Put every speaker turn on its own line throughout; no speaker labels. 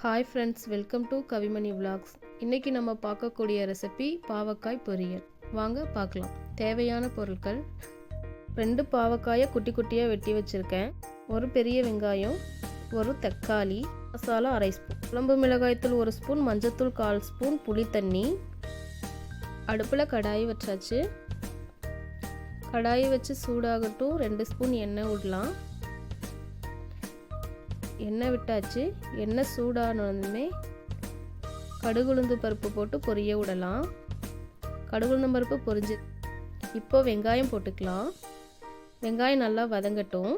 Hi friends welcome to Kavimani vlogs இன்றைக்கி நம்ம பார்க்கக்கூடிய ரெசிபி பாவக்காய் பொரியல். வாங்க பார்க்கலாம். தேவையான பொருட்கள். ரெண்டு பாவக்காயை குட்டி குட்டியாக வெட்டி வச்சுருக்கேன். ஒரு பெரிய வெங்காயம் ஒரு தக்காளி மசாலா அரை ஸ்பூன். குழம்பு மிளகாய்த்தூள் ஒரு ஸ்பூன் மஞ்சத்தூள் கால் ஸ்பூன் புளி தண்ணி. அடுப்பில் கடாய் வச்சாச்சு. கடாய் வச்சு சூடாகட்டும். ரெண்டு ஸ்பூன் எண்ணெய் விடலாம் எண்ணெய் விட்டாச்சு எண்ணெய் சூடானதுமே கடுகுளுந்து பருப்பு போட்டு பொரிய விடலாம். கடுகுளுந்து பருப்பு பொரிஞ்சு இப்போ வெங்காயம் போட்டுக்கலாம். வெங்காயம் நல்லா வதங்கட்டும்.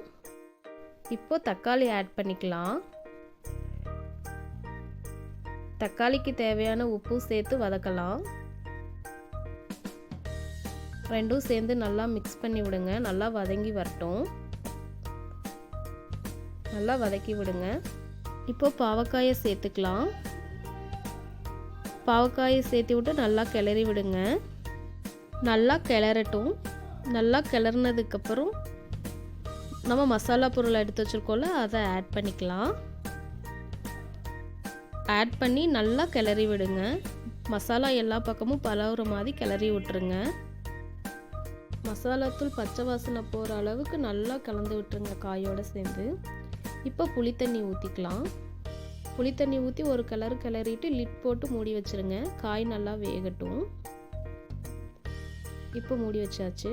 இப்போ தக்காளி ஆட் பண்ணிக்கலாம். தக்காளிக்கு தேவையான உப்பு சேர்த்து வதக்கலாம். ரெண்டும் சேர்ந்து நல்லா மிக்ஸ் பண்ணி விடுங்க. நல்லா வதங்கி வரட்டும். நல்லா வதக்கி விடுங்க. இப்போ பாவக்காயை சேர்த்துக்கலாம். பாவக்காயை சேர்த்து விட்டு நல்லா கிளறி விடுங்க. நல்லா கிளறட்டும். நல்லா கிளறினதுக்கப்புறம் நம்ம மசாலா பொருளை எடுத்து வச்சுருக்கோம்ல அதை ஆட் பண்ணிக்கலாம். ஆட் பண்ணி நல்லா கிளறி விடுங்க. மசாலா எல்லா பக்கமும் பலவுற மாதிரி கிளறி விட்டுருங்க. மசாலாத்தூள் பச்சை வாசனை போகிற அளவுக்கு நல்லா கலந்து விட்டுருங்க காயோடு சேர்ந்து. இப்போ புளித்தண்ணி ஊற்றிக்கலாம் புளித்தண்ணி ஊற்றி ஒரு கலர் கிளறிட்டு லிட் போட்டு மூடி வச்சுருங்க. காய் நல்லா வேகட்டும். இப்போ மூடி வச்சாச்சு.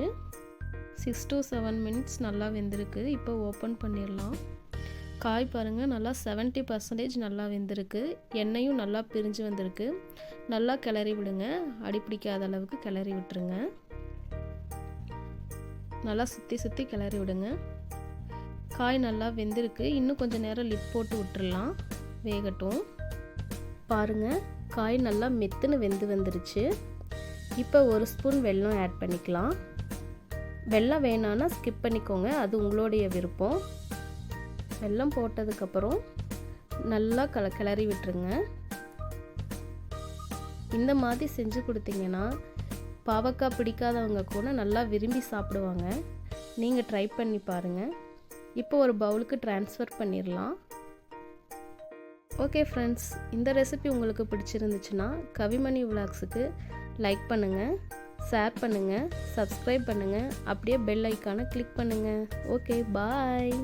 சிக்ஸ் டு செவன் மினிட்ஸ் நல்லா வெந்திருக்கு. இப்போ ஓப்பன் பண்ணிடலாம். காய் பாருங்கள் நல்லா செவன்ட்டி பர்சன்டேஜ் நல்லா வெந்திருக்கு. எண்ணெயும் நல்லா பிரிஞ்சு வந்திருக்கு. நல்லா கிளறி விடுங்க. அடி பிடிக்காத அளவுக்கு கிளறி விட்டுருங்க. நல்லா சுற்றி சுற்றி கிளறி விடுங்க. காய் நல்லா வெந்திருக்கு. இன்னும் கொஞ்சம் நேரம் லிப் போட்டு விட்டுடலாம் வேகட்டும். பாருங்கள் காய் நல்லா மெத்துன்னு வெந்து வந்துருச்சு. இப்போ ஒரு ஸ்பூன் வெல்லம் ஆட் பண்ணிக்கலாம். வெல்லம் வேணான்னா ஸ்கிப் பண்ணிக்கோங்க அது உங்களுடைய விருப்பம். வெல்லம் போட்டதுக்கப்புறம் நல்லா கல கிளறி விட்டுருங்க. இந்த மாதிரி செஞ்சு கொடுத்தீங்கன்னா பாவக்காய் பிடிக்காதவங்க கூட நல்லா விரும்பி சாப்பிடுவாங்க. நீங்கள் ட்ரை பண்ணி பாருங்கள் இப்போ ஒரு பவுலுக்கு ட்ரான்ஸ்ஃபர் பண்ணிடலாம் ஓகே ஃப்ரெண்ட்ஸ் இந்த ரெசிபி உங்களுக்கு பிடிச்சிருந்துச்சுன்னா கவிமணி விலாக்ஸுக்கு லைக் பண்ணுங்கள் ஷேர் பண்ணுங்கள் சப்ஸ்கிரைப் பண்ணுங்கள் அப்படியே பெல் ஐக்கானை கிளிக் பண்ணுங்கள் ஓகே பாய்